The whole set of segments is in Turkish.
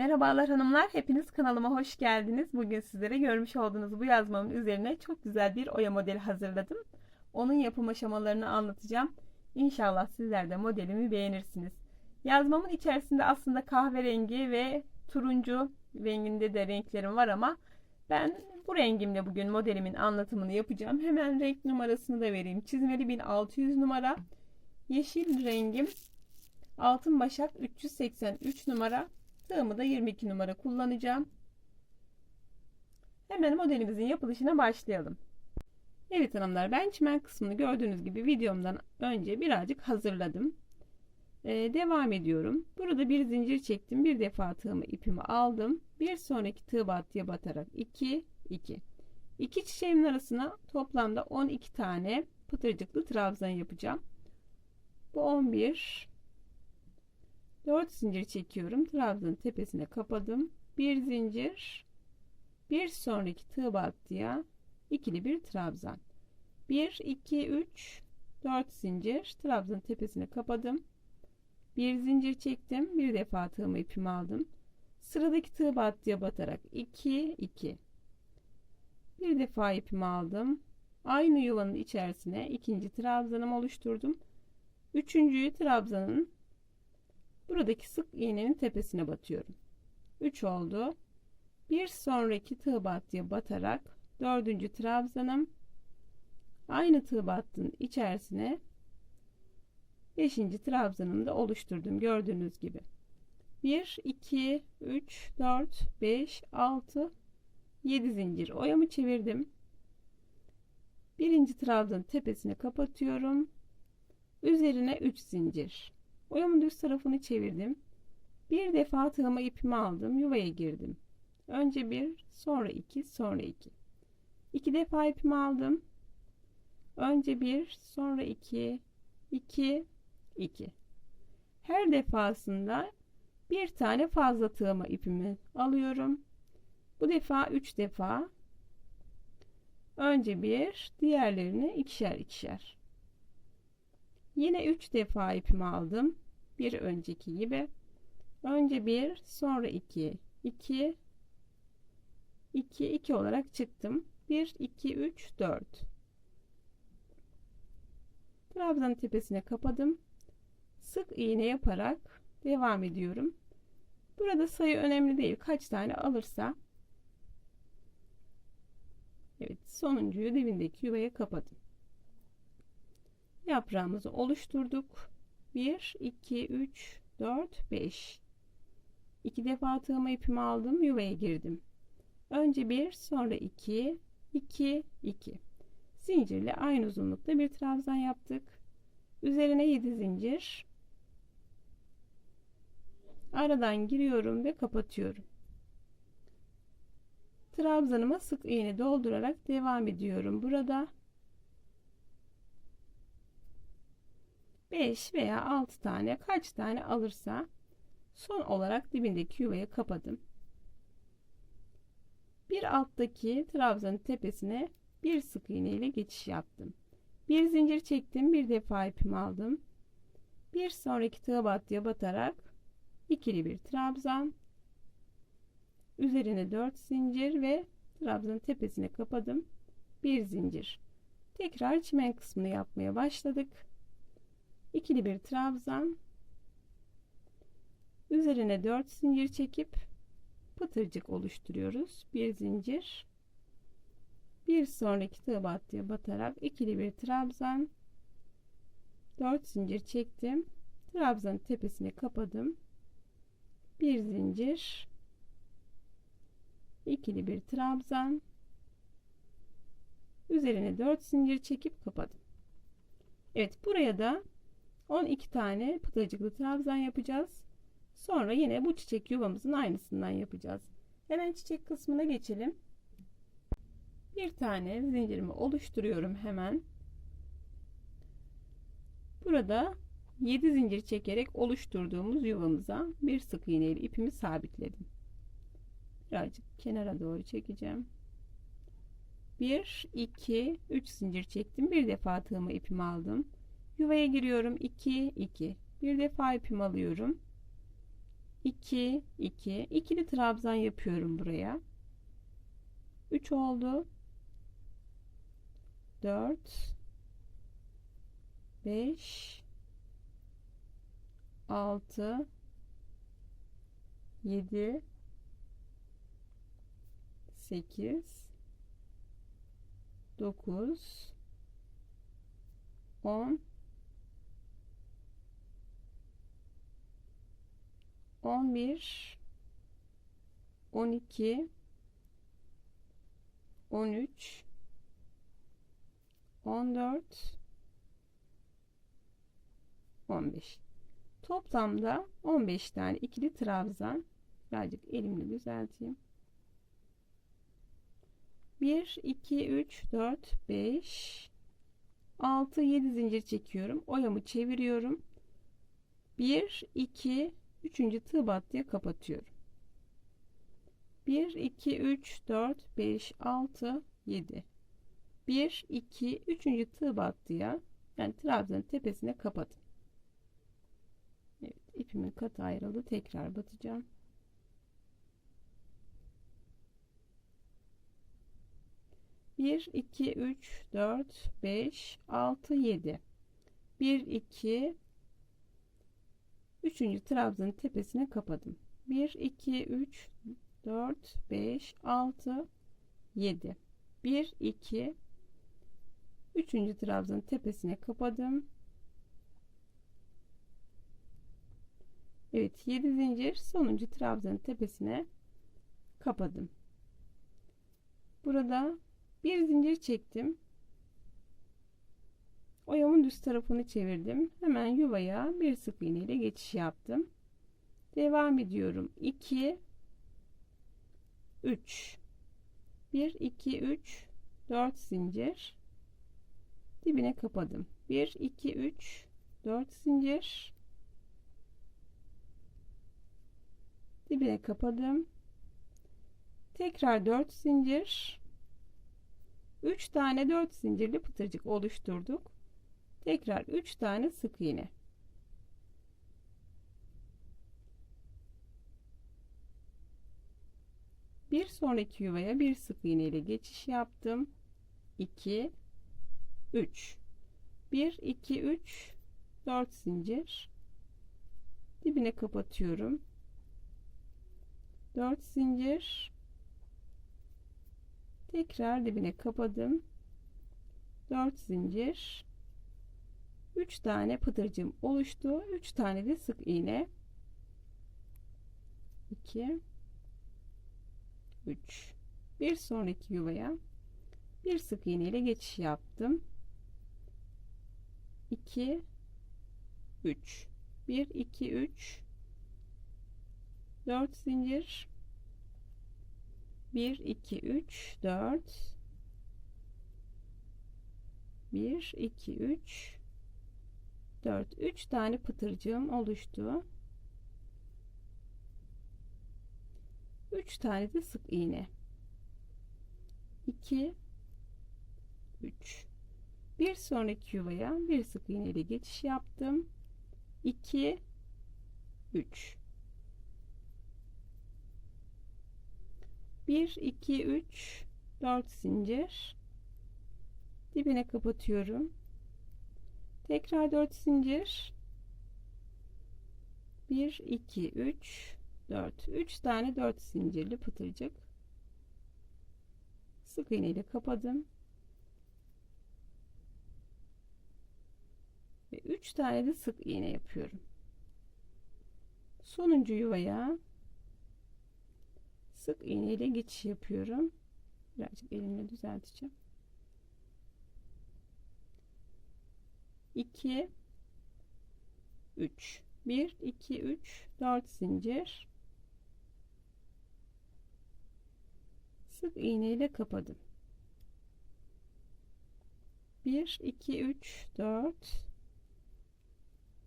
Merhabalar hanımlar, hepiniz kanalıma hoş geldiniz. Bugün sizlere görmüş olduğunuz bu yazmamın üzerine çok güzel bir oya modeli hazırladım. Onun yapım aşamalarını anlatacağım. İnşallah sizler de modelimi beğenirsiniz. Yazmamın içerisinde aslında kahverengi ve turuncu renginde de renklerim var ama ben bu rengimle bugün modelimin anlatımını yapacağım. Hemen renk numarasını da vereyim. Çizmeli 1600 numara. Yeşil rengim Altın Başak 383 numara. Tığımı da 22 numara kullanacağım. Hemen modelimizin yapılışına başlayalım. Evet hanımlar ben çimen kısmını gördüğünüz gibi videomdan önce birazcık hazırladım. Ee, devam ediyorum. Burada bir zincir çektim. Bir defa tığımı ipimi aldım. Bir sonraki tığ battıya batarak 2 2. İki çiçeğimin arasına toplamda 12 tane pıtırcıklı trabzan yapacağım. Bu 11 4 zincir çekiyorum. Trabzanın tepesine kapadım. Bir zincir. Bir sonraki tığ battıya ikili bir trabzan. 1 2 3 4 zincir. Trabzanın tepesine kapadım. Bir zincir çektim. Bir defa tığımı ipimi aldım. Sıradaki tığ battıya batarak 2 2. Bir defa ipimi aldım. Aynı yuvanın içerisine ikinci trabzanımı oluşturdum. Üçüncüyü trabzanın buradaki sık iğnenin tepesine batıyorum. 3 oldu. Bir sonraki tığ battıya batarak dördüncü trabzanım aynı tığ battığın içerisine beşinci trabzanımı da oluşturdum gördüğünüz gibi. 1 2 3 4 5 6 7 zincir oyamı çevirdim. Birinci trabzanın tepesine kapatıyorum. Üzerine 3 zincir. Oyamın düz tarafını çevirdim. Bir defa tığıma ipimi aldım. Yuvaya girdim. Önce bir, sonra iki, sonra iki. İki defa ipimi aldım. Önce bir, sonra iki, iki, iki. Her defasında bir tane fazla tığıma ipimi alıyorum. Bu defa üç defa. Önce bir, diğerlerini ikişer ikişer. Yine 3 defa ipimi aldım. Bir önceki gibi. Önce 1, sonra 2, 2, 2, 2 olarak çıktım. 1, 2, 3, 4. Trabzanın tepesine kapadım. Sık iğne yaparak devam ediyorum. Burada sayı önemli değil. Kaç tane alırsa. Evet, sonuncuyu dibindeki yuvaya kapadım yaprağımızı oluşturduk. 1 2 3 4 5 2 defa tığıma ipimi aldım yuvaya girdim. Önce 1 sonra 2 2 2 zincirle aynı uzunlukta bir trabzan yaptık. Üzerine 7 zincir. Aradan giriyorum ve kapatıyorum. Trabzanıma sık iğne doldurarak devam ediyorum. Burada 5 veya 6 tane kaç tane alırsa son olarak dibindeki yuvaya kapadım. Bir alttaki trabzanın tepesine bir sık iğne ile geçiş yaptım. Bir zincir çektim, bir defa ipimi aldım. Bir sonraki tığ battıya batarak ikili bir trabzan. Üzerine 4 zincir ve trabzanın tepesine kapadım. Bir zincir. Tekrar çimen kısmını yapmaya başladık ikili bir trabzan. Üzerine 4 zincir çekip pıtırcık oluşturuyoruz. Bir zincir. Bir sonraki tığ battıya batarak ikili bir trabzan. 4 zincir çektim. Trabzanın tepesine kapadım. Bir zincir. İkili bir trabzan. Üzerine 4 zincir çekip kapadım. Evet buraya da 12 tane pıtırcıklı trabzan yapacağız. Sonra yine bu çiçek yuvamızın aynısından yapacağız. Hemen çiçek kısmına geçelim. Bir tane zincirimi oluşturuyorum hemen. Burada 7 zincir çekerek oluşturduğumuz yuvamıza bir sık iğne ile ipimi sabitledim. Birazcık kenara doğru çekeceğim. 1 2 3 zincir çektim. Bir defa tığımı ipimi aldım. Yuvaya giriyorum. 2 2. Bir defa ipimi alıyorum. 2 2 ikili trabzan yapıyorum buraya. 3 oldu. 4 5 6 7 8 9 10 11 12 13 14 15 toplamda 15 tane ikili trabzan. Birazcık elimle düzelteyim. 1 2 3 4 5 6 7 zincir çekiyorum. Oyamı çeviriyorum. 1 2 3. tığ battıya kapatıyorum 1 2 3 4 5 6 7 1 2 3. tığ battıya yani trabzanın tepesine kapatın Evet, ipimin katı ayrıldı tekrar batacağım bir iki üç dört beş altı yedi bir iki üçüncü trabzanın tepesine kapadım bir iki üç dört beş altı yedi bir iki üçüncü trabzanın tepesine kapadım Evet 7 zincir sonuncu trabzanın tepesine kapadım. Burada bir zincir çektim. Oyamın düz tarafını çevirdim. Hemen yuvaya bir sık iğne ile geçiş yaptım. Devam ediyorum. 2 3 1 2 3 4 zincir dibine kapadım. 1 2 3 4 zincir dibine kapadım tekrar 4 zincir 3 tane 4 zincirli pıtırcık oluşturduk tekrar 3 tane sık iğne bir sonraki yuvaya bir sık iğne ile geçiş yaptım. 2 3 1 2 3 4 zincir. Dibine kapatıyorum. 4 zincir. Tekrar dibine kapadım. 4 zincir 3 tane pıtırcığım oluştu. 3 tane de sık iğne. 2 3 bir sonraki yuvaya bir sık iğne ile geçiş yaptım. 2 3 1 2 3 4 zincir. 1 2 3 4 1 2 3 4 3 tane pıtırcığım oluştu. 3 tane de sık iğne. 2 3 bir sonraki yuvaya bir sık iğne ile geçiş yaptım. 2 3 1 2 3 4 zincir. Dibine kapatıyorum tekrar 4 zincir. 1 2 3 4 3 tane 4 zincirli pıtırcık. Sık iğne ile kapadım. Ve 3 tane de sık iğne yapıyorum. Sonuncu yuvaya sık iğne ile geçiş yapıyorum. Birazcık elimle düzelteceğim. 2 3 1 2 3 4 zincir sık iğne ile kapadım. 1 2 3 4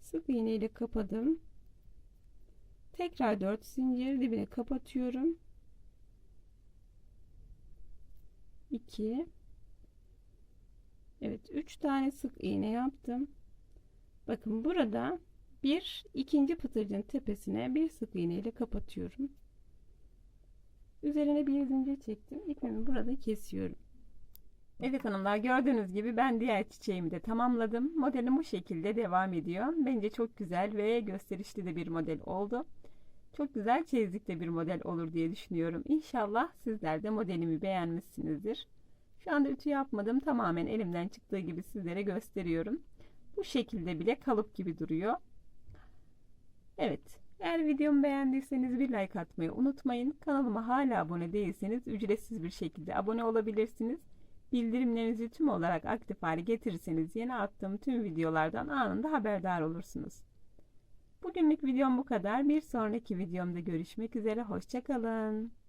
sık iğne ile kapadım. Tekrar 4 zincir dibine kapatıyorum. 2 Evet 3 tane sık iğne yaptım. Bakın burada Bir ikinci pıtırcın tepesine bir sık iğne ile kapatıyorum. Üzerine bir zincir çektim. İpimi burada kesiyorum. Evet hanımlar gördüğünüz gibi ben diğer çiçeğimi de tamamladım. Modelim bu şekilde devam ediyor. Bence çok güzel ve gösterişli de bir model oldu. Çok güzel çeyizlikte bir model olur diye düşünüyorum. İnşallah sizler de modelimi beğenmişsinizdir. Şu anda ütü yapmadım. Tamamen elimden çıktığı gibi sizlere gösteriyorum. Bu şekilde bile kalıp gibi duruyor. Evet. Eğer videomu beğendiyseniz bir like atmayı unutmayın. Kanalıma hala abone değilseniz ücretsiz bir şekilde abone olabilirsiniz. Bildirimlerinizi tüm olarak aktif hale getirirseniz yeni attığım tüm videolardan anında haberdar olursunuz. Bugünlük videom bu kadar. Bir sonraki videomda görüşmek üzere. Hoşçakalın.